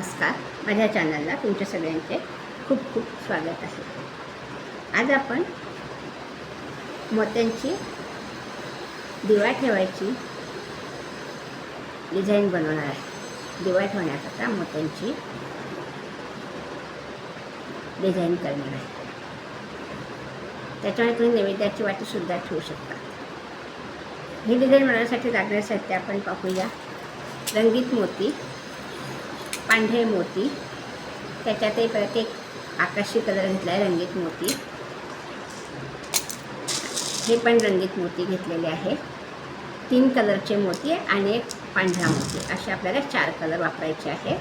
नमस्कार. माझ्या चॅनलला तुमच्या सगळ्यांचे खूप खूप स्वागत आहे. आज आपण मोत्यांची दिवा ठेवायची डिझाईन बनवणार आहे. दिवा ठेवण्याकरता मोत्यांची डिझाईन करणार आहे. त्याच्यामुळे तुम्ही नैवेद्याची वाटीसुद्धा ठेवू शकता. ही डिझाईन बनवण्यासाठी लागणारे साहित्य आपण पाहूया. रंगीत मोती पांढरे मोती त्याच्यातही प्रत्येक आकाशी कलर घेतला आहे रंगीत मोती. हे पण रंगीत मोती घेतलेले आहे तीन कलरचे मोती आणि एक पांढरा मोती असे आपल्याला चार कलर वापरायचे आहे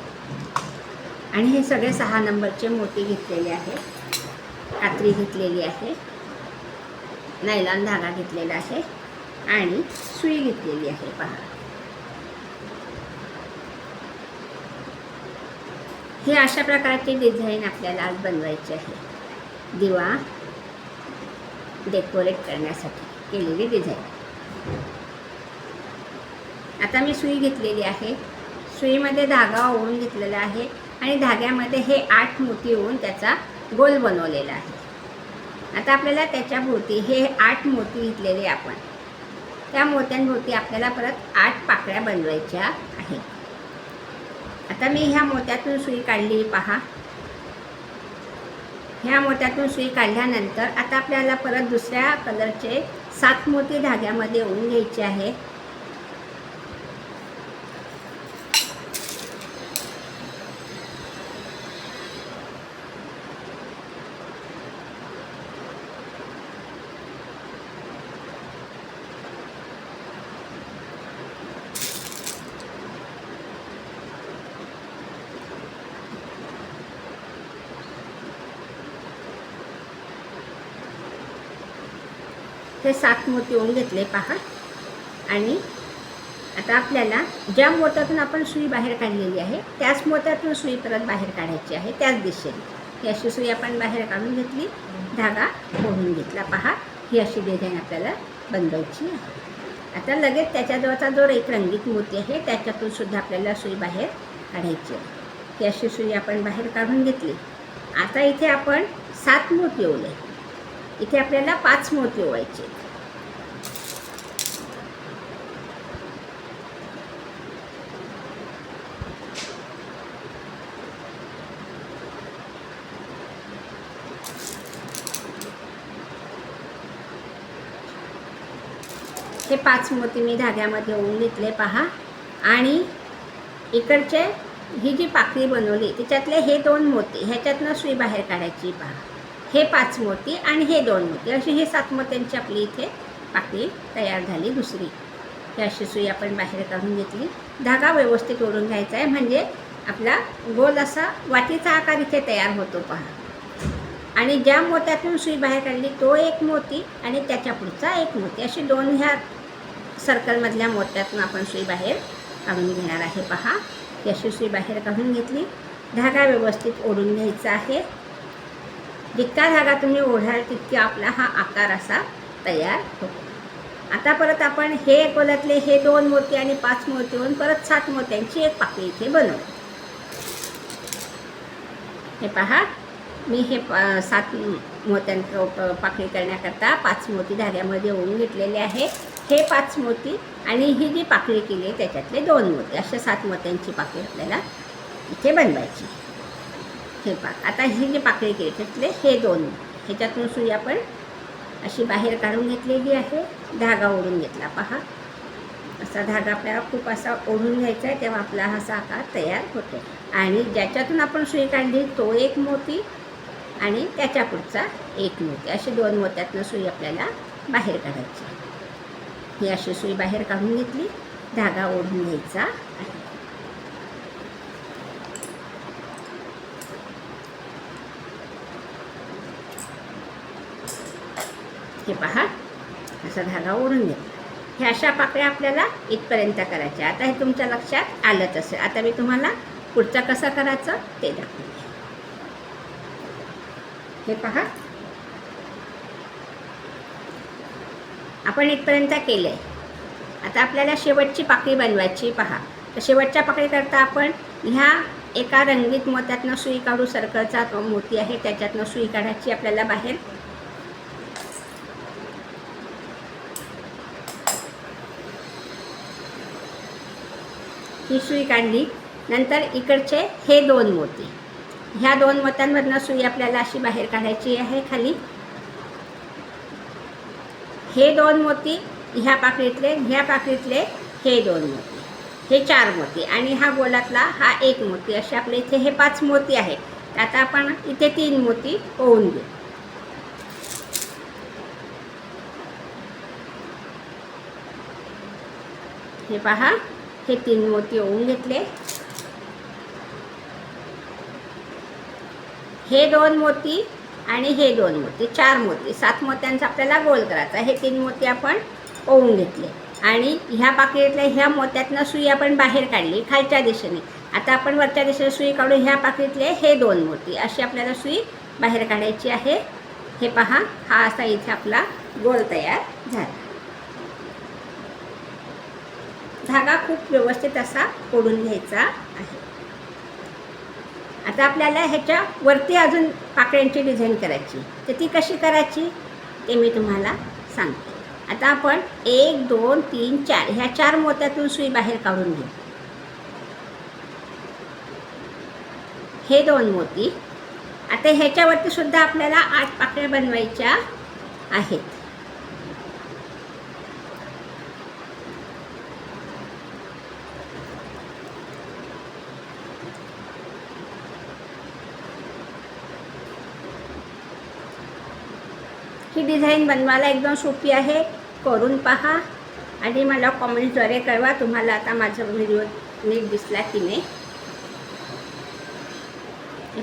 आणि हे सगळे सहा नंबरचे मोती घेतलेले आहे कात्री घेतलेली आहे. नायलॉन धागा घेतलेला आहे. आणि सुई घेतलेली आहे पहा. हे अशा प्रकारचे डिझाईन आपल्याला आज बनवायचे आहे दिवा डेकोरेट करण्यासाठी केलेली डिझाईन आता मी सुई घेतलेली आहे. सुईमध्ये धागा ओवून घेतलेला आहे आणि धाग्यामध्ये हे आठ मोती होऊन त्याचा गोल बनवलेला आहे. आता आपल्याला त्याच्याभोवती हे आठ मोती घेतलेले आपण. त्या मोत्यांभोवती आपल्याला परत आठ पाकळ्या बनवायच्या आहेत. आता मी ह्या मोत्यातून सुई काढली पहा. ह्या मोत्यातून सुई काढल्यानंतर आता आपल्याला परत दुसऱ्या कलरचे सात मोती धाग्यामध्ये ओवून घ्यायचे आहे. इथे सात मोती ओवून घेतले पहा. आणि आता आपल्याला ज्या मोत्यातून आपण सुई बाहेर काढलेली आहे त्याच मोत्यातून सुई परत बाहेर काढायची आहे त्याच दिशेने. ही अशी सुई आपण बाहेर काढून घेतली धागा ओढून घेतला पहा. ही अशी डिझाईन आपल्याला बनवायची आहे. आता लगेच त्याच्याजवळचा जो एक रंगीत मोती आहे त्याच्यातून सुद्धा आपल्याला सुई बाहेर काढायची आहे. ही अशी सुई आपण बाहेर काढून घेतली. आता इथे आपण सात मोती ओवले इथे आपल्याला पाच मोती ओवायचे हे पाच मोती मी धाग्यामध्ये ओवून घेतले पहा. आणि इकडचे ही जी पाकळी बनवली त्याच्यातले हे दोन मोती ह्याच्यातनं सुई बाहेर काढायची पहा. हे पाच मोती आणि हे दोन मोती अशी हे सात मोत्यांची आपली इथे पाकळी तयार झाली दुसरी. ही अशी सुई आपण बाहेर काढून घेतली. धागा व्यवस्थित ओढून घ्यायचा आहे म्हणजे आपला गोल असा वाटीचा आकार इथे तयार होतो पहा. आणि ज्या मोत्यातून सुई बाहेर काढली तो एक मोती आणि त्याच्या पुढचा एक मोती अशी दोन ह्या सर्कलमधल्या मोत्यातून आपण सुई बाहेर काढून घेणार आहे. पहा यशस्वी सुई बाहेर काढून घेतली. धागा व्यवस्थित ओढून घ्यायचा आहे. जितका धागा तुम्ही ओढाल तितके आपला हा आकार असा तयार होतो. आता परत आपण हे एकोल्यातले हे दोन मोती आणि पाच मोती होऊन परत सात मोत्यांची एक पाकळी इथे बनवू. हे पहा मी हे पा सात मोत्यांचं प- पाकळी करण्याकरता पाच मोती धाग्यामध्ये ओढून घेतलेले आहे. हे पाच मोती आणि ही जी पाकळी केली आहे त्याच्यातले दोन मोती. अशा सात मोत्यांची पाकळी आपल्याला इथे बनवायची. हे पा आता ही जी पाकळी केली त्यातले हे दोन ह्याच्यातून सुई आपण अशी बाहेर काढून घेतलेली आहे. धागा ओढून घेतला पहा. असा धागा आपल्याला खूप असा ओढून घ्यायचा आहे तेव्हा आपला हा साकार तयार होतो. आणि ज्याच्यातून आपण सुई काढली तो एक मोती आणि त्याच्या पुढचा एक मोती. अशी दोन मोत्यातनं सुई आपल्याला बाहेर काढायची. ही अशी सुई बाहेर काढून घेतली. धागा ओढून घ्यायचा. आहे हे पहा असा धागा ओढून घेतला ह्या अशा पाकळ्या आपल्याला इथपर्यंत करायच्या. आता हे तुमच्या लक्षात आलंच असेल. आता मी तुम्हाला पुढचा कसा करायचं ते दाखवते. हे पहा आपण इथपर्यंत केलं आहे आता आपल्याला शेवटची पाकळी बनवायची पहा. तर शेवटच्या पाकळीकरता आपण ह्या एका रंगीत मोत्यातनं सुई काढू. सर्कलचा मोती आहे त्याच्यातनं सुई काढायची आपल्याला बाहेर. ही सुई काढली. नंतर इकडचे हे दोन मोती. ह्या दोन मोत्यांमधनं सुई आपल्याला अशी बाहेर काढायची आहे खाली. हे दोन मोती ह्या पाकळीतले ह्या पाकळीतले हे दोन मोती. हे चार मोती. आणि हा गोलातला हा एक मोती. असे आपल्या इथे हे पाच मोती आहेत. आता आपण इथे तीन मोती होऊन घेऊ. हे पहा हे तीन मोती ओवून घेतले. हे दोन मोती आणि हे दोन मोती चार मोती. सात मोत्यांचा आपल्याला गोल करायचा. हे तीन मोती आपण ओवून घेतले. आणि ह्या पाकळीतल्या ह्या मोत्यातनं सुई आपण बाहेर काढली खालच्या दिशेने. आता आपण वरच्या दिशेने सुई काढू ह्या पाकळीतले हे दोन मोती. अशी आपल्याला सुई बाहेर काढायची आहे. हे पहा हा असा इथे आपला गोल तयार झाला. धागा खूप व्यवस्थित असा ओढून घ्यायचा आहे. आता आपल्याला ह्याच्या वरती अजून पाकळ्यांची डिझाईन करायची. तर ती कशी करायची? ते मी तुम्हाला सांगते. आता आपण एक दोन तीन चार ह्या चार मोत्यातून सुई बाहेर काढून घेऊ. हे दोन मोती. आता ह्याच्यावरती सुद्धा आपल्याला आठ पाकळ्या बनवायच्या आहेत. डिझाईन बनवायला एकदम सोपी आहे. करून पहा. आणि मला कॉमेंटद्वारे कळवा तुम्हाला आता माझा व्हिडिओ नीट दिसला की नाही.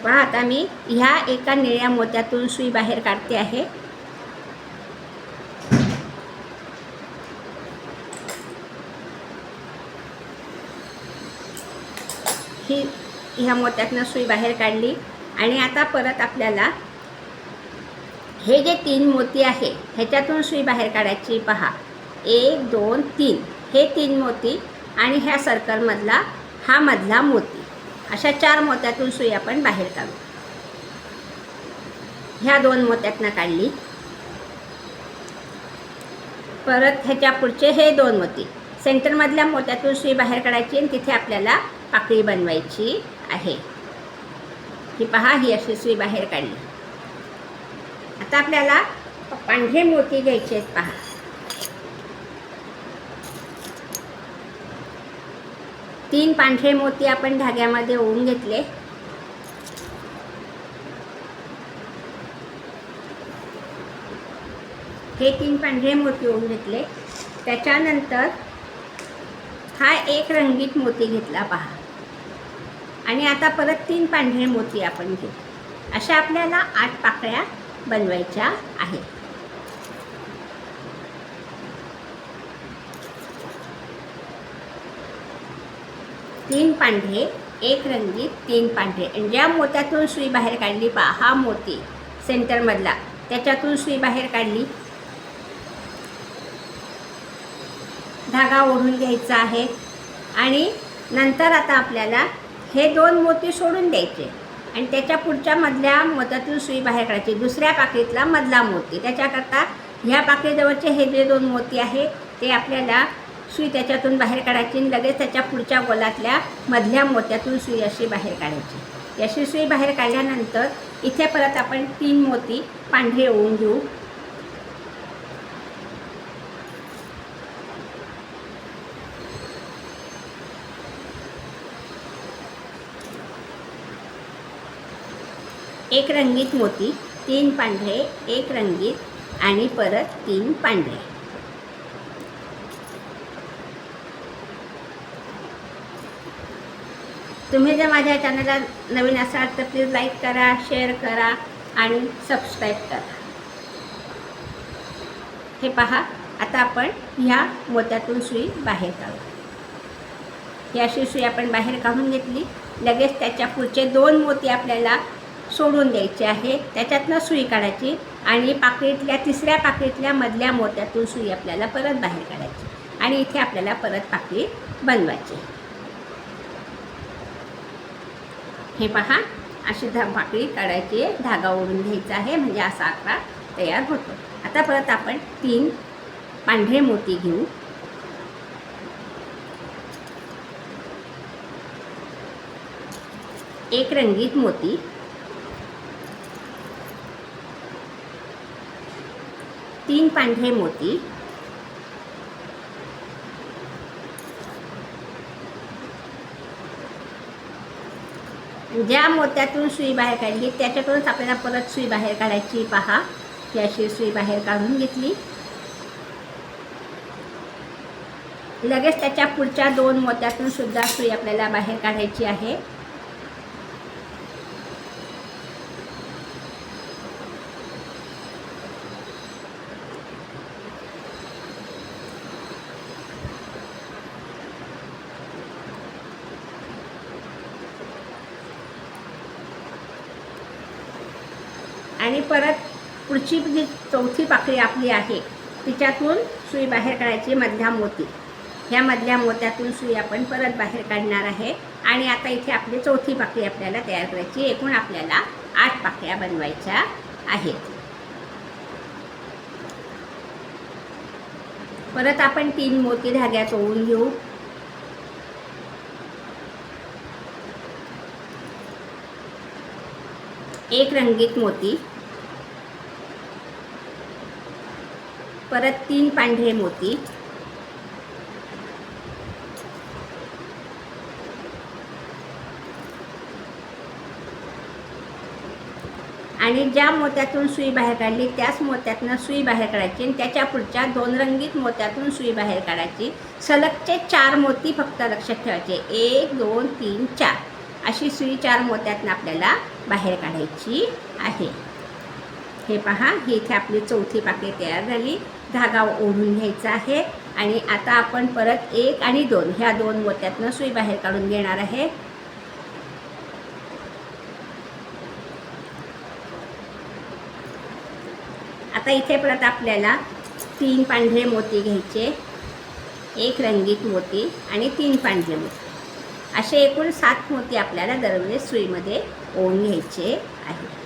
पहा आता मी ह्या एका निळ्या मोत्यातून सुई बाहेर काढते आहे. ही ह्या मोत्यातनं सुई बाहेर काढली. आणि आता परत आपल्याला हे जे तीन मोती आहे ह्याच्यातून सुई बाहेर काढायची पहा. एक दोन तीन. हे तीन मोती आणि ह्या सर्कलमधला हा मधला मोती. अशा चार मोत्यातून सुई आपण बाहेर काढू. ह्या दोन मोत्यातनं काढली. परत ह्याच्या पुढचे हे दोन मोती. सेंटरमधल्या मोत्यातून सुई बाहेर काढायची आणि तिथे आपल्याला पाकळी बनवायची आहे. ही पहा ही अशी सुई बाहेर काढली. आता आपल्याला पांढरे मोती घ्यायचे आहेत पहा. तीन पांढरे मोती आपण धाग्यामध्ये ओवून घेतले. हे तीन पांढरे मोती ओवून घेतले. त्याच्यानंतर हा एक रंगीत मोती घेतला पहा. आणि आता परत तीन पांढरे मोती आपण घेऊ. अशा आपल्याला आठ पाकळ्या बनवायच्या आहेत तीन पांढरे एक रंगीत तीन पांढरे. आणि ज्या मोत्यातून सुई बाहेर काढली पा हा मोती सेंटरमधला. त्याच्यातून सुई बाहेर काढली. धागा ओढून घ्यायचा आहे. आणि नंतर आता आपल्याला हे दोन मोती सोडून द्यायचे. आणि त्याच्या पुढच्या मधल्या मोत्यातून सुई बाहेर काढायची. दुसऱ्या पाकळीतला मधला मोती. त्याच्याकरता ह्या पाकळीजवळचे हे जे दोन मोती आहे ते आपल्याला सुई त्याच्यातून बाहेर काढायची आणि लगेच त्याच्या पुढच्या गोलातल्या मधल्या मोत्यातून सुई अशी बाहेर काढायची. अशी सुई बाहेर काढल्यानंतर इथे परत आपण तीन मोती पांढरे ओवून घेऊ. एक रंगीत मोती तीन पांढरे एक रंगीत आणि परत तीन पांढरे. तुम्ही जर माझ्या चॅनलला नवीन असाल तर प्लीज लाईक करा शेअर करा आणि सबस्क्राईब करा. हे पहा आता आपण ह्या मोत्यातून सुई बाहेर काढू. ही अशी सुई आपण बाहेर काढून घेतली. लगेच त्याच्या पुढचे दोन मोती आपल्याला सोडून द्यायची आहे. त्याच्यातनं सुई काढायची आणि पाकळीतल्या तिसऱ्या पाकळीतल्या मधल्या मोत्यातून सुई आपल्याला परत बाहेर काढायची आणि इथे आपल्याला परत पाकळी बनवायची. हे पहा अशी धा पाकळी काढायची आहे धागा ओढून घ्यायचा आहे म्हणजे असा आकडा तयार होतो. आता परत आपण तीन पांढरे मोती घेऊ. एक रंगीत मोती. तीन पांढरे मोती. ज्या मोत्यातून सुई बाहेर काढली त्याच्यातूनच आपल्याला परत सुई बाहेर काढायची. पहा ही अशी सुई बाहेर काढून घेतली. लगेच त्याच्या पुढच्या दोन मोत्यातून सुद्धा सुई आपल्याला बाहेर काढायची आहे. आणि परत पुढची जी चौथी पाकळी आपली आहे तिच्यातून सुई बाहेर काढायची मधल्या मोती. ह्या मधल्या मोत्यातून सुई आपण परत बाहेर काढणार आहे. आणि आता इथे आपली चौथी पाकळी आपल्याला तयार करायची. एकूण आपल्याला आठ पाकळ्या बनवायच्या आहेत. परत आपण तीन मोती धाग्यात ओवून घेऊ. एक रंगीत मोती. परत तीन पांढरे मोती. आणि ज्या मोत्यातून सुई बाहेर काढली त्याच मोत्यातनं सुई बाहेर काढायची आणि त्याच्या पुढच्या दोन रंगीत मोत्यातून सुई बाहेर काढायची. सलगचे चार मोती फक्त लक्षात ठेवायचे. एक दोन तीन चार. अशी सुई चार मोत्यातनं आपल्याला बाहेर काढायची आहे. हे पहा ही इथे आपली चौथी पाकळी तयार झाली. धागा ओढून घ्यायचा आहे. आणि आता आपण परत एक आणि दोन ह्या दोन मोत्यातनं सुई बाहेर काढून घेणार आहे. आता इथे परत आपल्याला तीन पांढरे मोती घ्यायचे. एक रंगीत मोती आणि तीन पांढरे मोती. असे एकूण सात मोती आपल्याला दरवेळेस सुईमध्ये ओवून घ्यायचे आहे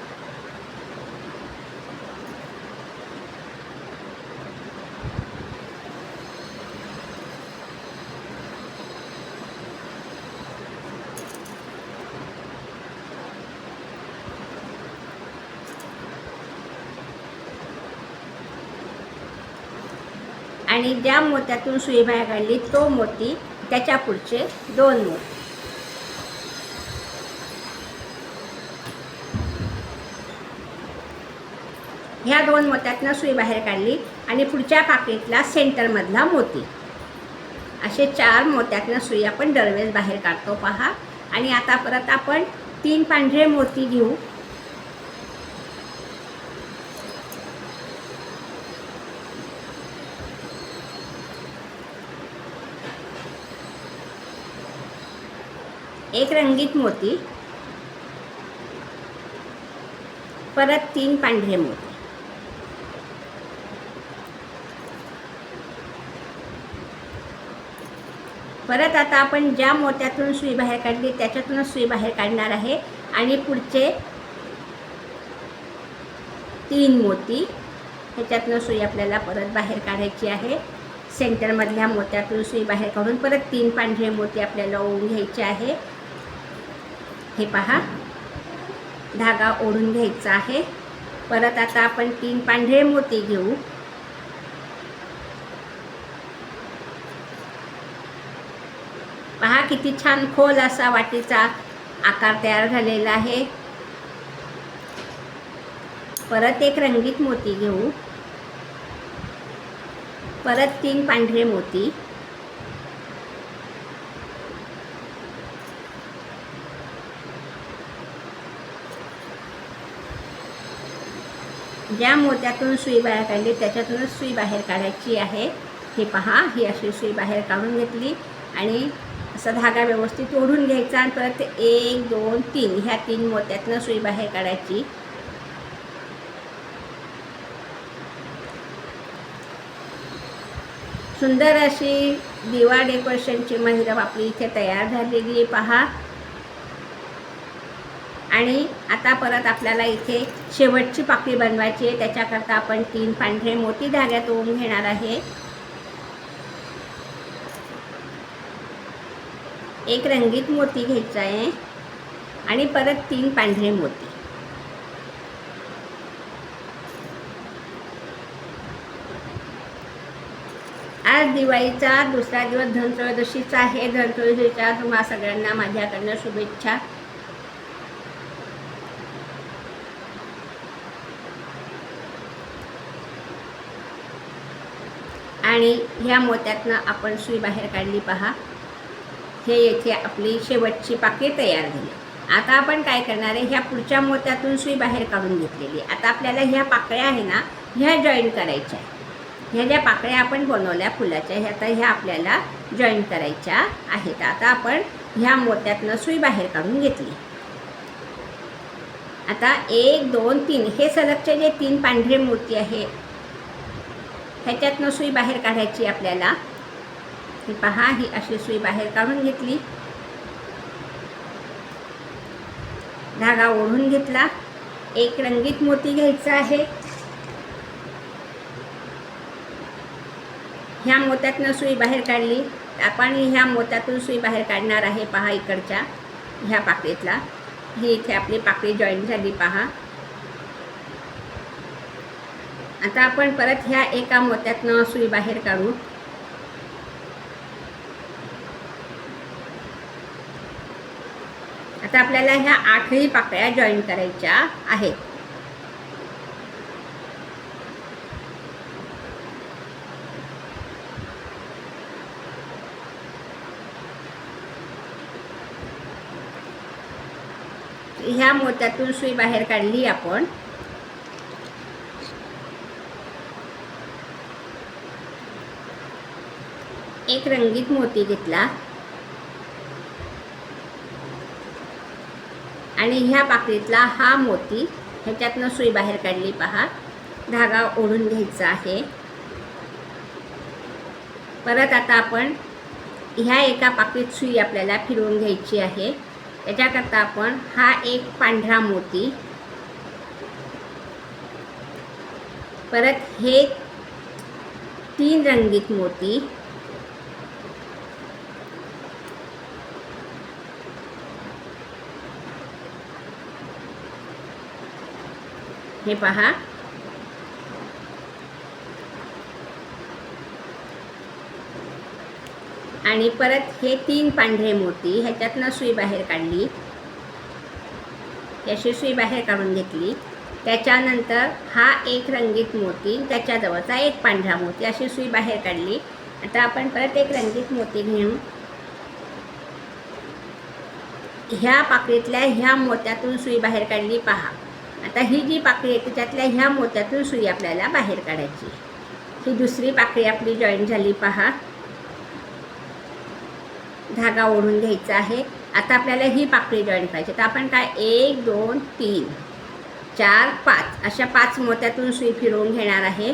आणि ज्या मोत्यातून सुई बाहेर काढली तो मोती त्याच्या पुढचे दोन मोती. ह्या दोन मोत्यातनं सुई बाहेर काढली आणि पुढच्या पाकिटला सेंटरमधला मोती. असे चार मोत्यातनं सुई आपण दरवेळेस बाहेर काढतो पहा. आणि आता परत आपण तीन पांढरे मोती घेऊ. एक रंगीत मोती परत तीन पांढरे मोती. परत आता आपण ज्या मोत्यातून सुई बाहेर काढली त्याच्यातूनच सुई बाहेर काढणार आहे. आणि पुढचे तीन मोती ह्याच्यातनं सुई आपल्याला परत बाहेर काढायची आहे. सेंटरमधल्या मोत्यातून सुई बाहेर काढून परत तीन पांढरे मोती आपल्याला ओळून घ्यायचे आहे. हे पहा. धागा ओढून घ्यायचा आहे. परत आता आपण तीन पांढरे मोती घेऊ. पहा किती छान खोल असा वाटीचा आकार तयार झालेला आहे. परत एक रंगीत मोती घेऊ. परत तीन पांढरे मोती. ज्या मोत्यातून सुई बाहेर काढली त्याच्यातूनच सुई बाहेर काढायची आहे. हे पहा ही अशी सुई बाहेर काढून घेतली आणि असा धागा व्यवस्थित ओढून घ्यायचा आणि परत एक दोन तीन ह्या तीन मोत्यातनं सुई बाहेर काढायची. सुंदर अशी दिवा डेकोरेशनची महिरप आपली इथे तयार झालेली आहे. पहा आणि आता परत आपल्याला इथे शेवटची पाकळी बनवायची आहे. त्याच्याकरता आपण तीन पांढरे मोती धाग्यात ओवून घेणार आहे. एक रंगीत मोती घ्यायचा आहे आणि परत तीन पांढरे मोती. आज दिवाळीचा दुसरा दिवस धनत्रयोदशीचा आहे. धनत्रयोदशीच्या तुम्हा सगळ्यांना माझ्याकडनं शुभेच्छा. आणि ह्या मोत्यातनं आपण सुई बाहेर काढली पहा. हे येथे आपली शेवटची पाके तयार झाली. आता आपण काय करणार आहे? ह्या पुढच्या मोत्यातून सुई बाहेर काढून घेतलेली आता आपल्याला ह्या पाकळ्या आहे ना ह्या जॉईन करायच्या आहे ह्या ज्या पाकळ्या आपण बनवल्या फुलाच्या ह्या आता ह्या आपल्याला जॉईन करायच्या आहेत. आता आपण ह्या मोत्यातनं सुई बाहेर काढून घेतली. आता एक दोन तीन. हे सलगचे जे तीन पांढरे मोती आहे ह्याच्यातनं सुई बाहेर काढायची आपल्याला. ही पहा ही अशी सुई बाहेर काढून घेतली. धागा ओढून घेतला. एक रंगीत मोती घ्यायचा आहे. ह्या मोत्यातनं सुई बाहेर काढली. आपण ह्या मोत्यातून सुई बाहेर काढणार आहे पहा इकडच्या ह्या पाकळीतला. ही इथे आपली पाकळी जॉईन झाली पहा. आता आपण परत ह्या एका मोत्यातनं सुई बाहेर काढू. आता आपल्याला ह्या आठही पाकळ्या जॉईन करायच्या आहेत. ह्या मोत्यातून सुई बाहेर काढली आपण. एक रंगीत मोती घेतला. आणि ह्या पाकळीतला हा मोती ह्याच्यातनं सुई बाहेर काढली पहा. धागा ओढून घ्यायचा आहे. परत आता आपण ह्या एका पाकळीत सुई आपल्याला फिरवून घ्यायची आहे. त्याच्याकरता आपण हा एक पांढरा मोती. परत हे तीन रंगीत मोती. हे पहा. आणि परत हे तीन पांढरे मोती ह्याच्यातनं सुई बाहेर काढली. याची सुई बाहेर काढून घेतली. त्याच्यानंतर हा एक रंगीत मोती त्याच्याजवळचा एक पांढरा मोती अशी सुई बाहेर काढली. आता आपण परत एक रंगीत मोती घेऊन ह्या पाकळीतल्या ह्या मोत्यातून सुई बाहेर काढली पहा. आता ही जी पाकळी आहे त्याच्यातल्या ह्या मोत्यातून सुई आपल्याला बाहेर काढायची ही दुसरी पाकळी आपली जॉईन झाली पहा. धागा ओढून घ्यायचा आहे. आता आपल्याला ही पाकळी जॉईन करायची तर आपण काय एक दोन तीन चार पाच अशा पाच मोत्यातून सुई फिरवून घेणार आहे.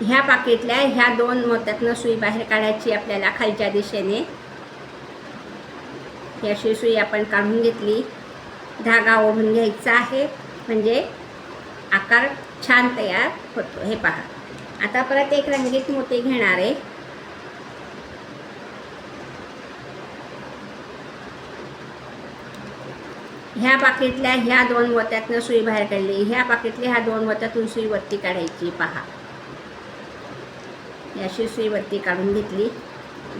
ह्या पाकिटल्या ह्या दोन मोत्यातनं सुई बाहेर काढायची आपल्याला खालच्या दिशेने. ही अशी सुई आपण काढून घेतली. धागा ओढून घ्यायचा आहे. म्हणजे आकार छान तयार होतो. हे पहा. आता परत एक रंगीत मोती घेणार आहे. ह्या पाकिटल्या ह्या दोन मोत्यातनं सुई बाहेर काढली. ह्या पाकिटल्या ह्या दोन मोत्यातून सुई वरती काढायची. पहा. याशी सुई काढून घेतली.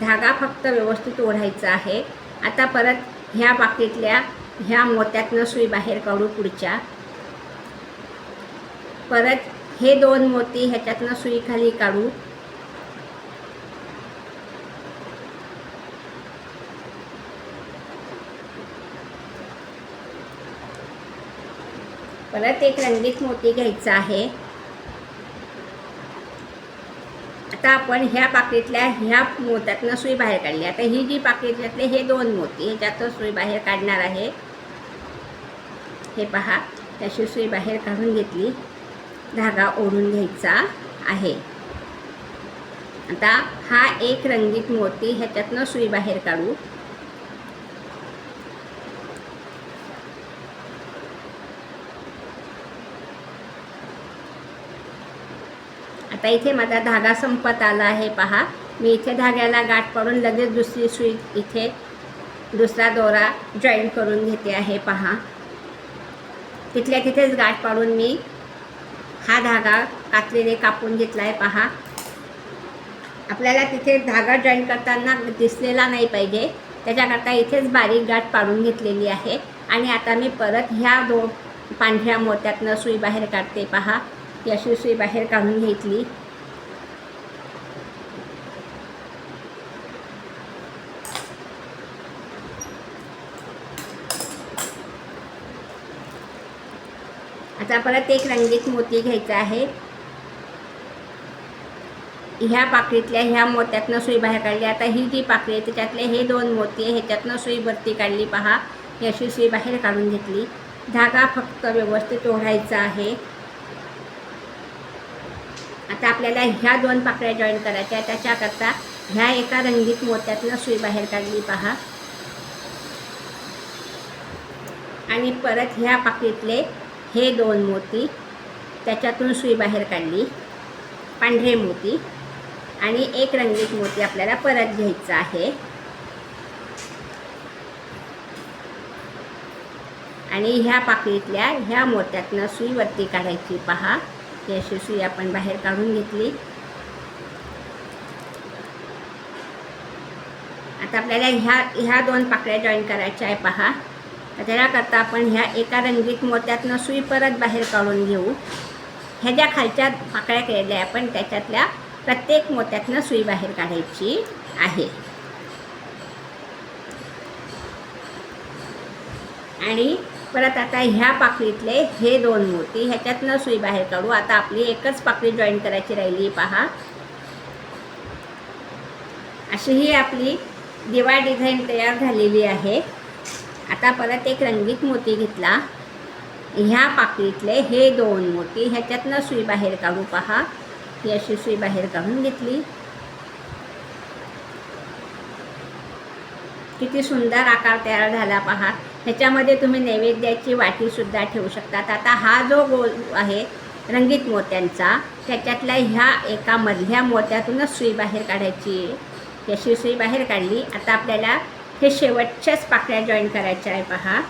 धागा फक्त व्यवस्थित ओढायचा आहे. आता परत ह्या बाकीतल्या ह्या मोत्यातनं सुई बाहेर काढू पुढच्या. परत हे दोन मोती ह्याच्यातनं सुई खाली काढू. परत एक रंगीत मोती घ्यायचा आहे. आता आपण ह्या पाकिटल्या ह्या मोत्यातनं सुई बाहेर काढली. आता ही जी पाकळीतले हे दोन मोती ह्याच्यातनं सुई बाहेर काढणार आहे हे पहा त्याची सुई बाहेर काढून घेतली. धागा ओढून घ्यायचा आहे. आता हा एक रंगीत मोती ह्याच्यातनं सुई बाहेर काढू. आता इथे माझा धागा संपत आला आहे पहा. मी इथे धाग्याला गाठ पाडून लगेच दुसरी सुई इथे दुसरा दोरा जॉईन करून घेते आहे पहा. तिथल्या तिथेच गाठ पाडून मी हा धागा कातलेले कापून घेतला आहे पहा. आपल्याला तिथे धागा जॉईन करताना दिसलेला नाही पाहिजे. त्याच्याकरता इथेच बारीक गाठ पाडून घेतलेली आहे. आणि आता मी परत ह्या दोन पांढऱ्या मोत्यातनं सुई बाहेर काढते पहा. ही अशी सुई बाहेर काढून घेतली. आता परत एक रंगीत मोती घ्यायचा आहे. ह्या पाकळीतल्या ह्या मोत्यातनं सुई बाहेर काढली. आता ही जी पाकळी आहे त्याच्यातले हे दोन मोती आहे ह्याच्यातनं सुई वरती काढली पहा. ही अशी सुई बाहेर काढून घेतली. धागा फक्त व्यवस्थित ओढायचा आहे. आता आपल्याला ह्या दोन पाकळ्या जॉईन करायच्या त्याच्याकरता ह्या एका रंगीत मोत्यातनं सुई बाहेर काढली पहा. आणि परत ह्या पाकळीतले हे दोन मोती त्याच्यातून सुई बाहेर काढली. पांढरे मोती. आणि एक रंगीत मोती आपल्याला परत घ्यायचा आहे. आणि ह्या पाकळीतल्या ह्या मोत्यातनं सुई वरती काढायची पहा. ही अशी सुई आपण बाहेर काढून घेतली. आता आपल्याला ह्या ह्या दोन पाकळ्या जॉईन करायच्या आहे पहा. तर त्याच्याकरता आपण ह्या एका रंगीत मोत्यातनं सुई परत बाहेर काढून घेऊ. ह्या ज्या खालच्या पाकळ्या केलेल्या आहे आपण त्याच्यातल्या प्रत्येक मोत्यातनं सुई बाहेर काढायची आहे. आणि परत आता ह्या पाकळीतले हे दोन मोती ह्याच्यातनं सुई बाहेर काढू. आता आपली एकच पाकळी जॉईन करायची राहिली पहा. अशी ही आपली दिवा डिझाईन तयार झालेली आहे. आता परत एक रंगीत मोती घेतला. ह्या पाकळीतले हे दोन मोती ह्याच्यातनं सुई बाहेर काढू पहा. ही अशी सुई बाहेर काढून घेतली. किती सुंदर आकार तयार झाला पहा. ह्याच्यामध्ये तुम्ही नैवेद्याची वाटीसुद्धा ठेवू शकतात. आता हा जो गोल आहे रंगीत मोत्यांचा त्याच्यातल्या ह्या एका मधल्या मोत्यातूनच सुई बाहेर काढायची. याची सुई बाहेर काढली. आता आपल्याला हे शेवटच्याच पाकळ्या जॉईन करायच्या आहे पहा.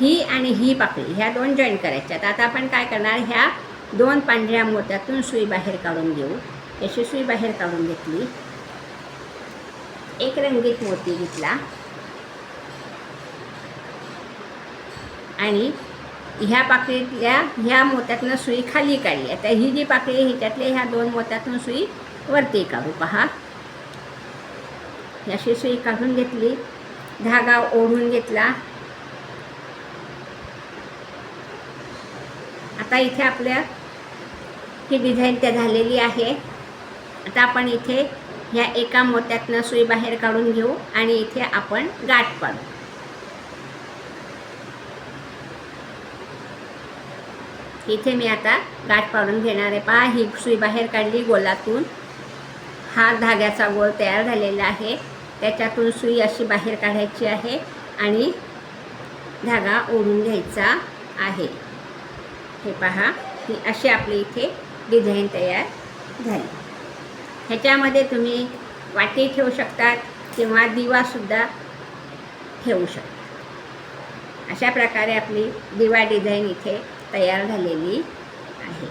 ही आणि ही पाकळी ह्या दोन जॉईन करायच्यात आता आपण काय करणार ह्या दोन पांढऱ्या मोत्यातून सुई बाहेर काढून घेऊ. याची सुई बाहेर काढून घेतली. एक रंगीत मोती घेतला. आणि ह्या पाकळीतल्या ह्या मोत्यातनं सुई खाली काढली आता ही जी पाकळी आहे ह्याच्यातल्या ह्या दोन मोत्यातून सुई वरती काढू. पहा. अशी सुई काढून घेतली. धागा ओढून घेतला. आता इथे आपल्या ही डिझाईन त्या झालेली आहे. आता आपण इथे ह्या एका मोत्यातनं सुई बाहेर काढून घेऊ आणि इथे आपण गाठ पाडू. इथे मी आता गाठ पाडून घेणार आहे. पहा ही सुई बाहेर काढली गोलातून. हा धाग्याचा गोल तयार झालेला आहे. त्याच्यातून सुई अशी बाहेर काढायची आहे आणि धागा ओढून घ्यायचा आहे. हे पहा ही अशी आपली इथे डिझाईन तयार झाली. ह्याच्यामध्ये तुम्ही वाटी ठेवू शकतात किंवा दिवासुद्धा ठेवू शकता. अशा प्रकारे आपली दिवा डिझाईन इथे तयार झालेली आहे.